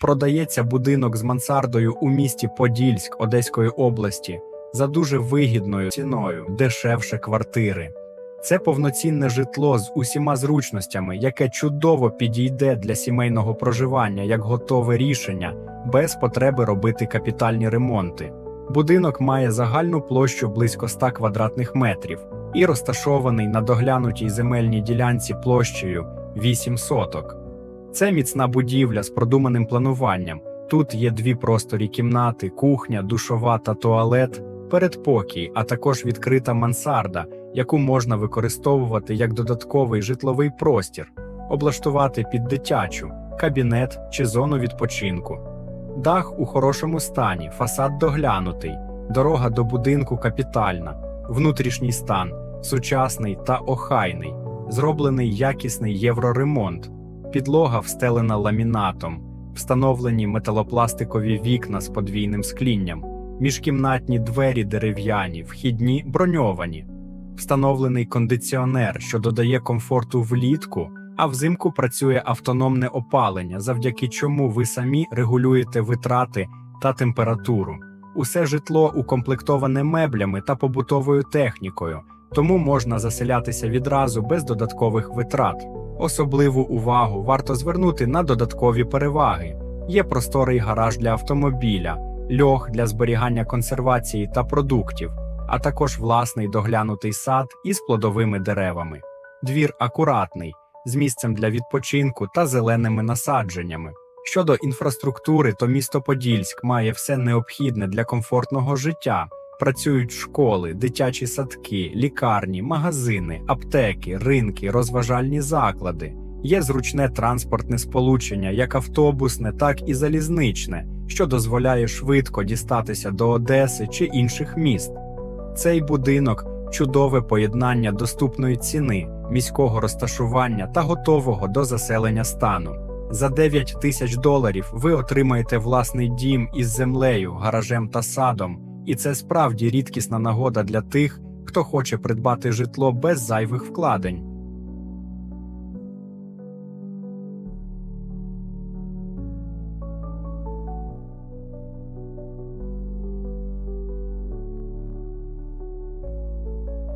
Продається будинок з мансардою у місті Подільськ Одеської області за дуже вигідною ціною, дешевше квартири. Це повноцінне житло з усіма зручностями, яке чудово підійде для сімейного проживання як готове рішення, без потреби робити капітальні ремонти. Будинок має загальну площу близько 100 квадратних метрів і розташований на доглянутій земельній ділянці площею 8 соток. Це міцна будівля з продуманим плануванням. Тут є дві просторі кімнати, кухня, душова та туалет, передпокій, а також відкрита мансарда, яку можна використовувати як додатковий житловий простір, облаштувати під дитячу, кабінет чи зону відпочинку. Дах у хорошому стані, фасад доглянутий, дорога до будинку капітальна, внутрішній стан, сучасний та охайний, зроблений якісний євроремонт, підлога встелена ламінатом, встановлені металопластикові вікна з подвійним склінням, міжкімнатні двері дерев'яні, вхідні броньовані, встановлений кондиціонер, що додає комфорту влітку, а взимку працює автономне опалення, завдяки чому ви самі регулюєте витрати та температуру. Усе житло укомплектоване меблями та побутовою технікою, тому можна заселятися відразу без додаткових витрат. Особливу увагу варто звернути на додаткові переваги. Є просторий гараж для автомобіля, льох для зберігання консервації та продуктів, а також власний доглянутий сад із плодовими деревами. Двір акуратний, з місцем для відпочинку та зеленими насадженнями. Щодо інфраструктури, то місто Подільськ має все необхідне для комфортного життя. Працюють школи, дитячі садки, лікарні, магазини, аптеки, ринки, розважальні заклади. Є зручне транспортне сполучення, як автобусне, так і залізничне, що дозволяє швидко дістатися до Одеси чи інших міст. Цей будинок чудове поєднання доступної ціни, міського розташування та готового до заселення стану. За 9 тисяч доларів ви отримаєте власний дім із землею, гаражем та садом, і це справді рідкісна нагода для тих, хто хоче придбати житло без зайвих вкладень.